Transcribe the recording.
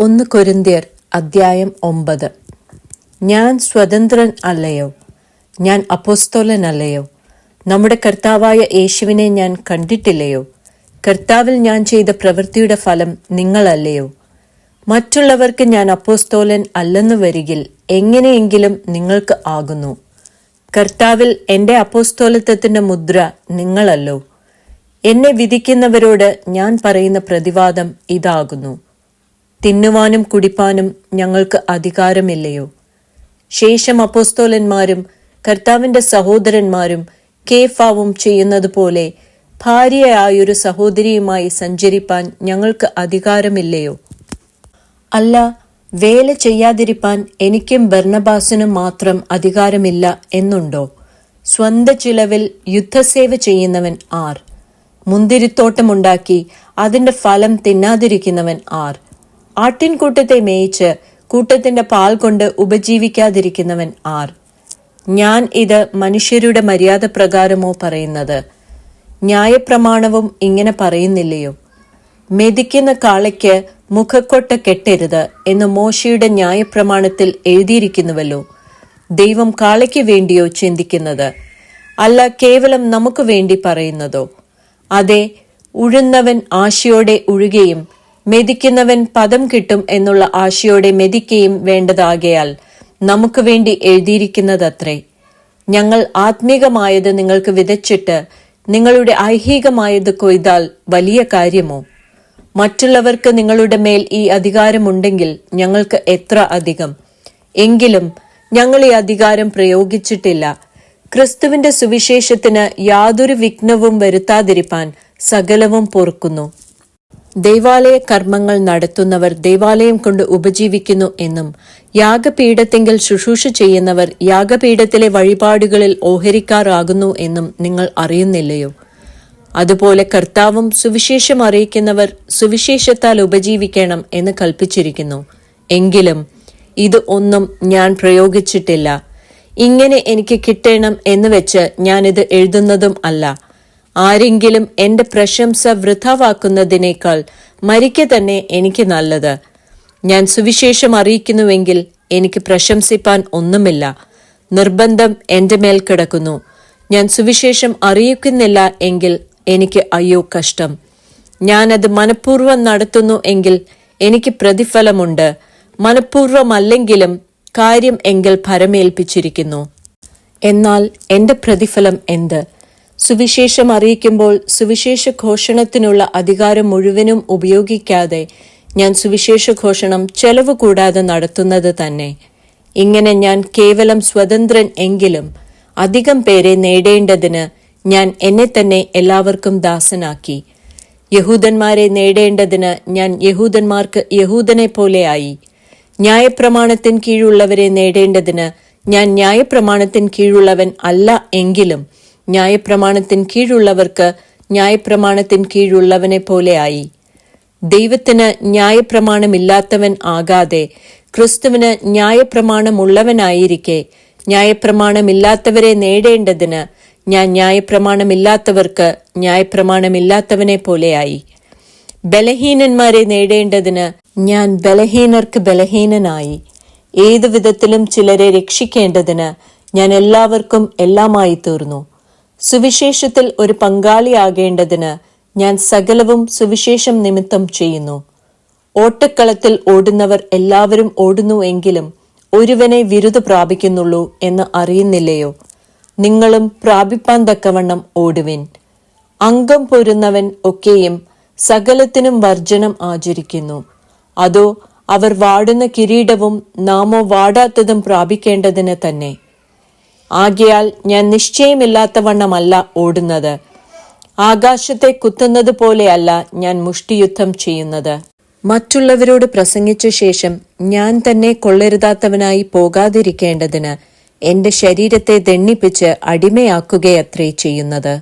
ഒന്ന് കൊരിന്തിയർ അദ്ധ്യായം ഒമ്പത്. ഞാൻ സ്വതന്ത്രൻ അല്ലയോ? ഞാൻ അപ്പോസ്തോലനല്ലയോ? നമ്മുടെ കർത്താവായ യേശുവിനെ ഞാൻ കണ്ടിട്ടില്ലയോ? കർത്താവിൽ ഞാൻ ചെയ്ത പ്രവൃത്തിയുടെ ഫലം നിങ്ങളല്ലയോ? മറ്റുള്ളവർക്ക് ഞാൻ അപ്പോസ്തോലൻ അല്ലെന്ന് വരികിൽ എങ്ങനെയെങ്കിലും നിങ്ങൾക്ക് ആകുന്നു. കർത്താവിൽ എന്റെ അപ്പോസ്തോലത്വത്തിന്റെ മുദ്ര നിങ്ങളല്ലോ. എന്നെ വിധിക്കുന്നവരോട് ഞാൻ പറയുന്ന പ്രതിവാദം ഇതാകുന്നു. തിന്നുവാനും കുടിപ്പാനും ഞങ്ങൾക്ക് അധികാരമില്ലയോ? ശേഷം അപ്പോസ്തോലന്മാരും കർത്താവിന്റെ സഹോദരന്മാരും കേഫാവും ചെയ്യുന്നതുപോലെ ഭാര്യയായൊരു സഹോദരിയുമായി സഞ്ചരിപ്പാൻ ഞങ്ങൾക്ക് അധികാരമില്ലയോ? അല്ല വേല ചെയ്യാതിരിപ്പാൻ എനിക്കും ബർണബാസിനും മാത്രം അധികാരമില്ല എന്നുണ്ടോ? സ്വന്ത ചിലവിൽ യുദ്ധസേവ ചെയ്യുന്നവൻ ആർ. മുന്തിരിത്തോട്ടമുണ്ടാക്കി അതിന്റെ ഫലം തിന്നാതിരിക്കുന്നവൻ ആർ. ആട്ടിൻകൂട്ടത്തെ മേയിച്ച് കൂട്ടത്തിന്റെ പാൽ കൊണ്ട് ഉപജീവിക്കാതിരിക്കുന്നവൻ ആർ? ഞാൻ ഇത് മനുഷ്യരുടെ മര്യാദ പ്രകാരമോ പറയുന്നത്? ന്യായപ്രമാണവും ഇങ്ങനെ പറയുന്നില്ലയോ? മെതിക്കുന്ന കാളയ്ക്ക് മുഖക്കൊട്ട കെട്ടരുത് എന്ന് മോശയുടെ ന്യായപ്രമാണത്തിൽ എഴുതിയിരിക്കുന്നുവല്ലോ. ദൈവം കാളയ്ക്ക് വേണ്ടിയോ ചിന്തിക്കുന്നത്? അല്ല കേവലം നമുക്ക് വേണ്ടി പറയുന്നതോ? അതെ ഉഴുന്നവൻ ആശയോടെ ഉഴുകയും മെതിക്കുന്നവൻ പദം കിട്ടും എന്നുള്ള ആശയോടെ മെതിക്കുകയും വേണ്ടതാകയാൽ നമുക്ക് വേണ്ടി എഴുതിയിരിക്കുന്നതത്രേ. ഞങ്ങൾ ആത്മീകമായത് നിങ്ങൾക്ക് വിതച്ചിട്ട് നിങ്ങളുടെ ഐഹികമായത് കൊയ്താൽ വലിയ കാര്യമോ? മറ്റുള്ളവർക്ക് നിങ്ങളുടെ മേൽ ഈ അധികാരമുണ്ടെങ്കിൽ ഞങ്ങൾക്ക് എത്ര അധികം? എങ്കിലും ഞങ്ങൾ ഈ അധികാരം പ്രയോഗിച്ചിട്ടില്ല. ക്രിസ്തുവിന്റെ സുവിശേഷത്തിന് യാതൊരു വിഘ്നവും വരുത്താതിരിപ്പാൻ സകലവും പൊറുക്കുന്നു. ദൈവാലയ കർമ്മങ്ങൾ നടത്തുന്നവർ ദേവാലയം കൊണ്ട് ഉപജീവിക്കുന്നു എന്നും യാഗപീഠത്തെങ്കിൽ ശുശ്രൂഷ ചെയ്യുന്നവർ യാഗപീഠത്തിലെ വഴിപാടുകളിൽ ഓഹരിക്കാറാകുന്നു എന്നും നിങ്ങൾ അറിയുന്നില്ലയോ? അതുപോലെ കർത്താവും സുവിശേഷം അറിയിക്കുന്നവർ സുവിശേഷത്താൽ ഉപജീവിക്കണം എന്ന് കൽപ്പിച്ചിരിക്കുന്നു. എങ്കിലും ഇത് ഒന്നും ഞാൻ പ്രയോഗിച്ചിട്ടില്ല. ഇങ്ങനെ എനിക്ക് കിട്ടണം എന്ന് വെച്ച് ഞാനിത് എഴുതുന്നതും അല്ല. ആരെങ്കിലും എന്റെ പ്രശംസ വൃഥാവാക്കുന്നതിനേക്കാൾ മരിക്ക തന്നെ എനിക്ക് നല്ലത്. ഞാൻ സുവിശേഷം അറിയിക്കുന്നുവെങ്കിൽ എനിക്ക് പ്രശംസിപ്പാൻ ഒന്നുമില്ല. നിർബന്ധം എന്റെ മേൽ കിടക്കുന്നു. ഞാൻ സുവിശേഷം അറിയിക്കുന്നില്ല എങ്കിൽ എനിക്ക് അയ്യോ കഷ്ടം. ഞാനത് മനഃപൂർവം നടത്തുന്നു എങ്കിൽ എനിക്ക് പ്രതിഫലമുണ്ട്. മനഃപൂർവമല്ലെങ്കിലും കാര്യം എങ്കിൽ ഭരമേൽപ്പിച്ചിരിക്കുന്നു. എന്നാൽ എന്റെ പ്രതിഫലം എന്ത്? സുവിശേഷം അറിയിക്കുമ്പോൾ സുവിശേഷ ഘോഷണത്തിനുള്ള അധികാരം മുഴുവനും ഉപയോഗിക്കാതെ ഞാൻ സുവിശേഷ ഘോഷണം ചെലവ് കൂടാതെ നടത്തുന്നത് തന്നെ. ഇങ്ങനെ ഞാൻ കേവലം സ്വതന്ത്രൻ എങ്കിലും അധികം പേരെ നേടേണ്ടതിന് ഞാൻ എന്നെ തന്നെ എല്ലാവർക്കും ദാസനാക്കി. യഹൂദന്മാരെ നേടേണ്ടതിന് ഞാൻ യഹൂദന്മാർക്ക് യഹൂദനെ പോലെയായി ന്യായപ്രമാണത്തിന് കീഴുള്ളവരെ നേടേണ്ടതിന് ഞാൻ ന്യായപ്രമാണത്തിന് കീഴുള്ളവൻ അല്ല എങ്കിലും ന്യായപ്രമാണത്തിന് കീഴുള്ളവർക്ക് ന്യായപ്രമാണത്തിൻ കീഴുള്ളവനെ പോലെയായി ദൈവത്തിന് ന്യായപ്രമാണമില്ലാത്തവൻ ആകാതെ ക്രിസ്തുവിന് ന്യായപ്രമാണമുള്ളവനായിരിക്കെ. ന്യായപ്രമാണമില്ലാത്തവരെ നേടേണ്ടതിന് ഞാൻ ന്യായപ്രമാണമില്ലാത്തവർക്ക് ന്യായപ്രമാണമില്ലാത്തവനെ പോലെയായി ബലഹീനന്മാരെ നേടേണ്ടതിന് ഞാൻ ബലഹീനർക്ക് ബലഹീനനായി. ഏതു വിധത്തിലും ചിലരെ രക്ഷിക്കേണ്ടതിന് ഞാൻ എല്ലാവർക്കും എല്ലാമായി തീർന്നു സുവിശേഷത്തിൽ ഒരു പങ്കാളിയാകേണ്ടതിന് ഞാൻ സകലവും സുവിശേഷം നിമിത്തം ചെയ്യുന്നു. ഓട്ടക്കളത്തിൽ ഓടുന്നവർ എല്ലാവരും ഓടുന്നു എങ്കിലും ഒരുവനെ വിരുദ് പ്രാപിക്കുന്നുള്ളൂ എന്ന് അറിയുന്നില്ലയോ? നിങ്ങളും പ്രാപിപ്പാൻ തക്കവണ്ണം ഓടുവിൻ. അംഗം പൊരുന്നവൻ ഒക്കെയും സകലത്തിനും വർജനം ആചരിക്കുന്നു. അതോ അവർ വാടുന്ന കിരീടവും നാമോ വാടാത്തതും പ്രാപിക്കേണ്ടതിന് തന്നെ. ആകയാൽ ഞാൻ നിശ്ചയമില്ലാത്ത വണ്ണമല്ല ഓടുന്നത്. ആകാശത്തെ കുത്തുന്നത് പോലെയല്ല ഞാൻ മുഷ്ടിയുദ്ധം ചെയ്യുന്നത്. മറ്റുള്ളവരോട് പ്രസംഗിച്ച ശേഷം ഞാൻ തന്നെ കൊള്ളരുതാത്തവനായി പോകാതിരിക്കേണ്ടതിന് എന്റെ ശരീരത്തെ ദണ്ണിപ്പിച്ച് അടിമയാക്കുകയത്രേ ചെയ്യുന്നത്.